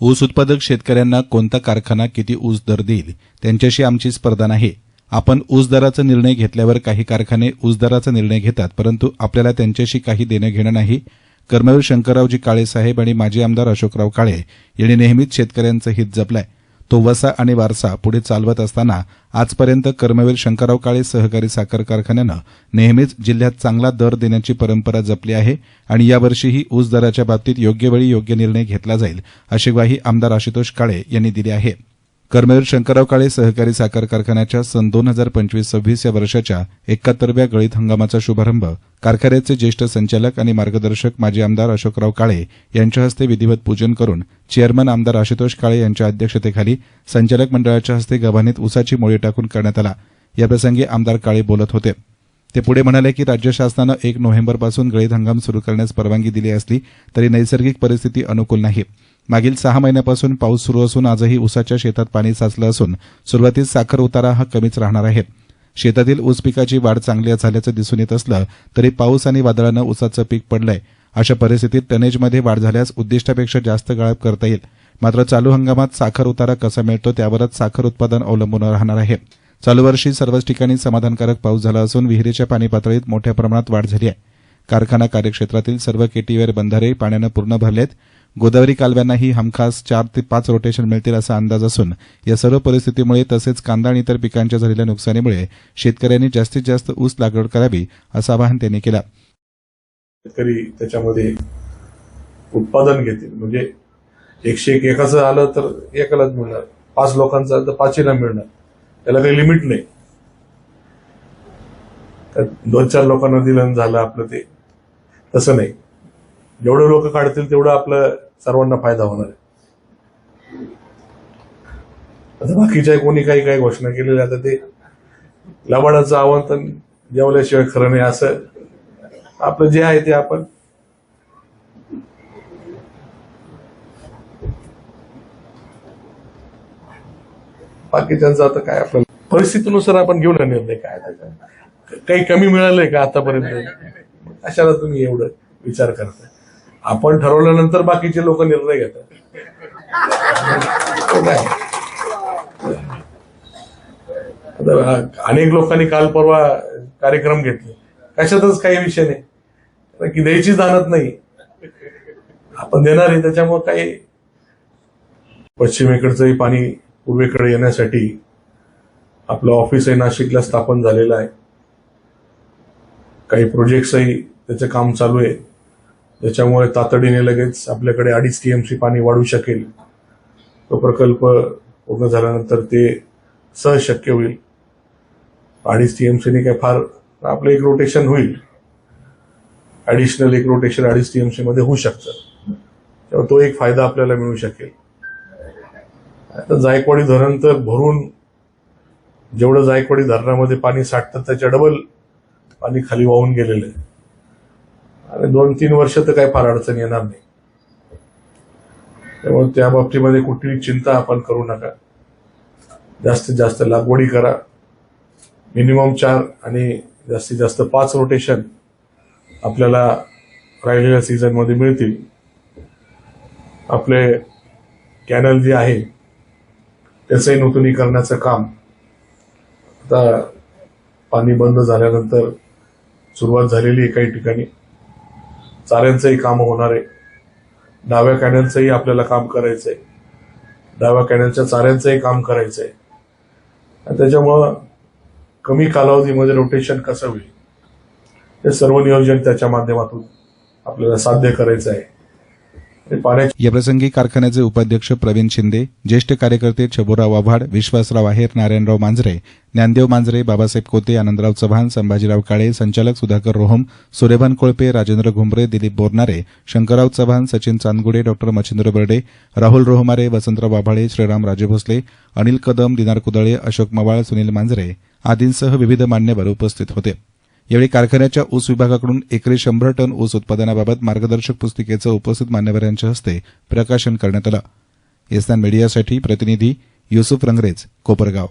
ऊस उत्पादक शेतकऱ्यांना कोणता कारखाना किती ऊस दर देईल त्यांच्याशी आमची स्पर्धा नाही. आपण ऊस दराचा निर्णय घेतल्यावर काही कारखाने ऊस दराचा निर्णय घेतात परंतु आपल्याला त्यांच्याशी काही देणं घेणं नाही. कर्मवीर शंकररावजी काळे साहेब आणि माजी आमदार अशोकराव काळे यांनी नेहमीच शेतकऱ्यांचं हित जपलंय. तो वसा आणि वारसा पुढे चालवत असताना आजपर्यंत कर्मवीर शंकरराव काळे सहकारी साखर कारखान्यानं नेहमीच जिल्ह्यात चांगला दर देण्याची परंपरा जपली आहे आणि यावर्षीही ऊस दराच्या बाबतीत योग्य वेळी योग्य निर्णय घेतला जाईल अशी ग्वाही आमदार आशुतोष काळे यांनी दिली आहे. कर्मवीर शंकरराव काळे सहकारी साखर कारखान्याच्या सन दोन हजार पंचवीस सव्वीस या वर्षाच्या एकाहत्तरव्या गळीत हंगामाचा शुभारंभ. कारखान्याचे ज्येष्ठ संचालक आणि मार्गदर्शक माजी आमदार अशोकराव काळे यांच्या हस्ते विधिवत पूजन करून चेअरमन आमदार आशुतोष काळे यांच्या अध्यक्षतेखाली संचालक मंडळाच्या हस्ते गव्हाणीत उसाची मोळी टाकून करण्यात आला. याप्रसंगी आमदार काळे बोलत होते. ते पुढे म्हणाले की राज्य शासनानं एक नोव्हेंबरपासून गळीत हंगाम सुरू करण्यास परवानगी दिली असली तरी नैसर्गिक परिस्थिती अनुकूल नाही. मागील सहा महिन्यापासून पाऊस सुरू असून आजही ऊसाच्या शेतात पाणी साचलं असून सुरुवातीस साखर उतारा हा कमीच राहणार आहे. शेतातील ऊस पिकाची वाढ चांगली झाल्याचं दिसून येत असलं तरी पाऊस आणि वादळानं ऊसाचं पीक पडलंय. अशा परिस्थितीत टनेजमध्ये वाढ झाल्यास उद्दिष्टापेक्षा जास्त गाळप करता येईल. मात्र चालू हंगामात साखर उतारा कसा मिळतो त्यावरच साखर उत्पादन अवलंबून राहणार आहे. चालू वर्षी सर्वच ठिकाणी समाधानकारक पाऊस झाला असून विहिरीच्या पाणी पातळीत मोठ्या प्रमाणात वाढ झाली आहे. कारखाना कार्यक्षेत्रातील सर्व केटीवेर बंधारे पाण्यानं पूर्ण भरलेत. गोदावरी कालव्यांनाही हमखास चार ते पाच रोटेशन मिळतील असा अंदाज असून या सर्व परिस्थितीमुळे तसेच कांदा आणि इतर पिकांच्या झालेल्या नुकसानीमुळे शेतकऱ्यांनी जास्तीत जास्त ऊस लागवड करावी असं आवाहन त्यांनी केलं. शेतकरी त्याच्यामध्ये उत्पादन घेतील. म्हणजे एकशे एक एकाचं आलं तर एकालाच मिळणार. पाच लोकांचं आलं तर पाचीला मिळणार. त्याला काही लिमिट नाही. दोन चार लोकांना दिलं झालं आपलं ते. तसं नाही. जेवढे लोक काढतील तेवढं आपलं सर्वांना फायदा होणार आहे. आता बाकीच्या कोणी काही काही घोषणा केलेल्या आता ते लबाडाचं आवंतन जेवल्याशिवाय खरं नाही असं आपलं जे आहे ते आपण बाकीच्यांचं आता काय आपण परिस्थितीनुसार आपण घेऊन निर्णय काय काही कमी मिळालंय का आतापर्यंत? अशाला तुम्ही एवढं विचार करताय? आपण ठरवल्यानंतर बाकीचे लोक निर्णय घेतात. अनेक लोकांनी काल परवा कार्यक्रम घेतले. कशातच काही विषय नाही. की द्यायची जाणत नाही. आपण देणार आहे त्याच्यामुळे काही पश्चिमेकडचंही पाणी पूर्वेकडे येण्यासाठी आपलं ऑफिस आहे नाशिकला स्थापन झालेलं आहे. काही प्रोजेक्ट्सही त्याचं काम चालू आहे. त्याच्यामुळे तातडीने लगेच आपल्याकडे अडीच टीएमसी पाणी वाढू शकेल. तो प्रकल्प पूर्ण झाल्यानंतर ते सहज शक्य होईल. अडीच टीएमसीने काय फार आपलं एक रोटेशन होईल. ऍडिशनल एक रोटेशन अडीच टीएमसी मध्ये होऊ शकतं. तेव्हा तो एक फायदा आपल्याला मिळू शकेल. आता जायकवाडी धरण तर भरून जेवढं जायकवाडी धरणामध्ये पाणी साठतं त्याच्या डबल पाणी खाली वाहून गेलेलं आहे. आणि दोन तीन वर्ष तर काही फार अडचण येणार नाही. त्यामुळे त्या बाबतीमध्ये कुठलीही चिंता आपण करू नका. जास्तीत जास्त लागवडी करा. मिनिमम चार आणि जास्तीत जास्त पाच रोटेशन आपल्याला राहिलेल्या सीझनमध्ये मिळतील. आपले कॅनल जे आहे त्याचंही नूतनीकरणाचं काम आता पाणी बंद झाल्यानंतर सुरुवात झालेली आहे काही ठिकाणी. चाऱ्यांचंही काम होणार आहे. डाव्या कॅनलचंही आपल्याला काम करायचं आहे डाव्या कॅनलच्या चाऱ्यांचंही काम करायचं आहे आणि त्याच्यामुळं कमी कालावधीमध्ये रोटेशन कसं होईल हे सर्व नियोजन त्याच्या माध्यमातून आपल्याला साध्य करायचं आहे. याप्रसंगी कारखान्याचे उपाध्यक्ष प्रवीण शिंदे ज्येष्ठ कार्यकर्ते छबुराव वाभाड विश्वासराव आहेर नारायणराव मांजरे ज्ञानदेव मांजरे बाबासाहेब कोते आनंदराव चव्हाण संभाजीराव काळे संचालक सुधाकर रोहम सूर्यभान कोळपे राजेंद्र घुमरे दिलीप बोरनारे शंकरराव चव्हाण सचिन चांदगुडे डॉक्टर मच्छिंद्र बर्डे राहुल रोहमारे वसंतराव वाभाळे श्रीराम राजे भोसले अनिल कदम दिनार कुदळे अशोक मवाळ सुनील मांजरे आदींसह विविध मान्यवर उपस्थित होते. यावेळी कारखान्याच्या ऊस विभागाकडून एकरी शंभर टन ऊस उत्पादनाबाबत मार्गदर्शक पुस्तिकेचं उपस्थित मान्यवरांच्या हस्ते प्रकाशन करण्यात आलं. येस्तान मीडियासाठी प्रतिनिधी युसुफ रंगरेज कोपरगाव.